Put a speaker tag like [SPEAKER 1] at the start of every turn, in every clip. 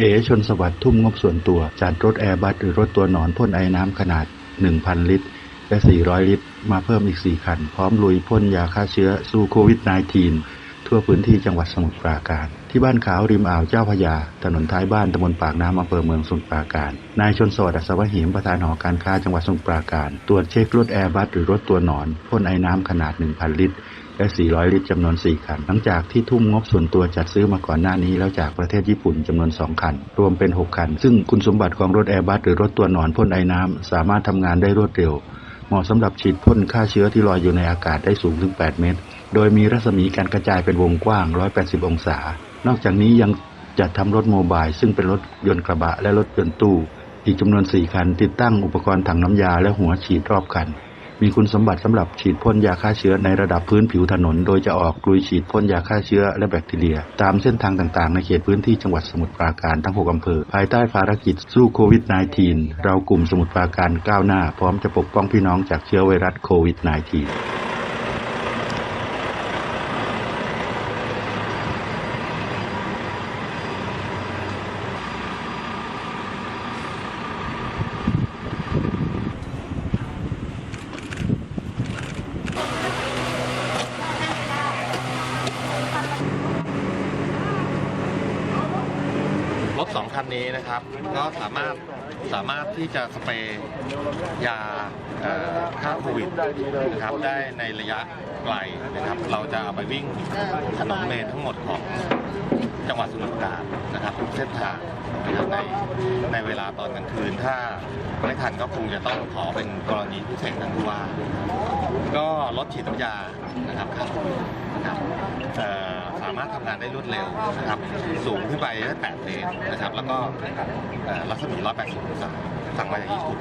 [SPEAKER 1] เอชนสวัสดิ์ทุ่มงบส่วนตัว จัดรถแอร์บัสหรือรถตัวหนอนพ่นไอ้น้ำขนาด 1,000 ลิตร และ 400 ลิตร มาเพิ่มอีก 4 คัน พร้อมลุยพ่นยาฆ่าเชื้อสู้โควิด -19 ทั่วพื้นที่จังหวัดสมุทรปราการ ที่บ้านขาวริมอ่าวเจ้าพระยา ถนนท้ายบ้านตำบลปากน้ำอำเภอเมืองสมุทรปราการ นายชนสวัสดิ์อัศวหิมประธานหอการค้าจังหวัดสมุทรปราการ ตรวจเช็ครถแอร์บัสหรือรถตัวหนอนพ่นไอ้น้ำขนาด 1,000 ลิตร และ 400 ลิตรจำนวน 4 คัน หลังจากที่ทุ่มงบส่วนตัวจัดซื้อมาก่อนหน้านี้ แล้วจากประเทศญี่ปุ่นจำนวน 2 คัน รวมเป็น 6 คัน ซึ่งคุณสมบัติของรถแอร์บัสหรือรถตัวหนอนพ่นไอ้น้ำ สามารถทำงานได้รวดเร็ว เหมาะสำหรับฉีดพ่นฆ่าเชื้อที่ลอยอยู่ในอากาศได้สูงถึง 8 เมตร โดยมีรัศมีการกระจายเป็นวงกว้าง 180 องศา นอกจากนี้ยังจัดทำรถโมบายซึ่งเป็นรถยนต์กระบะและรถยนต์ตู้ อีกจำนวน 4 คัน ติดตั้งอุปกรณ์ถังน้ำยาและหัวฉีดรอบคัน มีคุณสมบัติสำหรับฉีดพ่นยาฆ่าเชื้อในระดับพื้นผิวถนน โดยจะออกกลุยฉีดพ่นยาฆ่าเชื้อและแบคทีเรีย ตามเส้นทางต่างๆ ในเขตพื้นที่จังหวัดสมุทรปราการทั้ง 6 อำเภอ ภายใต้ภารกิจสู้โควิด -19 เรากลุ่มสมุทรปราการก้าวหน้า พร้อมจะปกป้องพี่น้องจากเชื้อไวรัสโควิด -19
[SPEAKER 2] องคันนี้นะครับ ก็สามารถสามารถที่จะสเปรย์ยาฆ่าโควิดนะครับได้ในระยะไกลนะครับ เราจะเอาไปวิ่งถนนเมนทั้งหมดของจังหวัดสมุทรปราการนะครับทุกเส้นทางนะครับในในเวลาตอนกลางคืน ถ้าไม่ทันก็คงจะต้องขอเป็นกรณีพิเศษทางผู้ว่า ก็ลดฉีดน้ำยานะครับควิดนะครับสามารถทำงานได้รวดเร็วนะครับ สูงขึ้นไปได้8เมตรนะครับ แล้วก็เอ่อรัศมี 180องศา สั่งมาจากญี่ปุ่น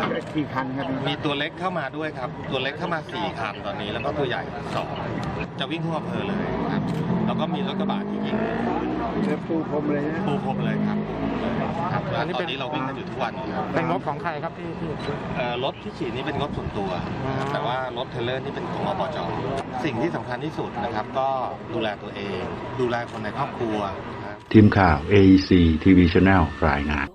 [SPEAKER 2] ครับ
[SPEAKER 3] กี่คันครับ
[SPEAKER 2] มีตัวเล็กเข้ามาด้วยครับ ตัวเล็กเข้ามา4คันตอนนี้ แล้วก็ตัวใหญ่2จะวิ่งทั่วอำเภอเลยครับแล้วก็มีรถกระบะที่ยิง
[SPEAKER 3] เชื้อปูพรมเลยนะ
[SPEAKER 2] ปูพรมเลยครับครับแล้ว
[SPEAKER 4] อันนี้
[SPEAKER 2] ตอ
[SPEAKER 4] เป็น
[SPEAKER 2] นนี้เราวิ่งกันอยู่ทุกวันอยู่ครับ
[SPEAKER 4] เป็นงบของใครครับที่ที่
[SPEAKER 2] เอ่อรถที่ฉีดนี่เป็นงบส่วนตัวนะครับแต่ว่ารถเทรลเลอร์นี่เป็นของอบจสิ่งที่สำคัญที่สุดนะครับ ก็ดูแลตัวเอง ดูแลคนในครอบครัวนะครับ
[SPEAKER 1] ทีมข่าว AEC TV Channel รายงาน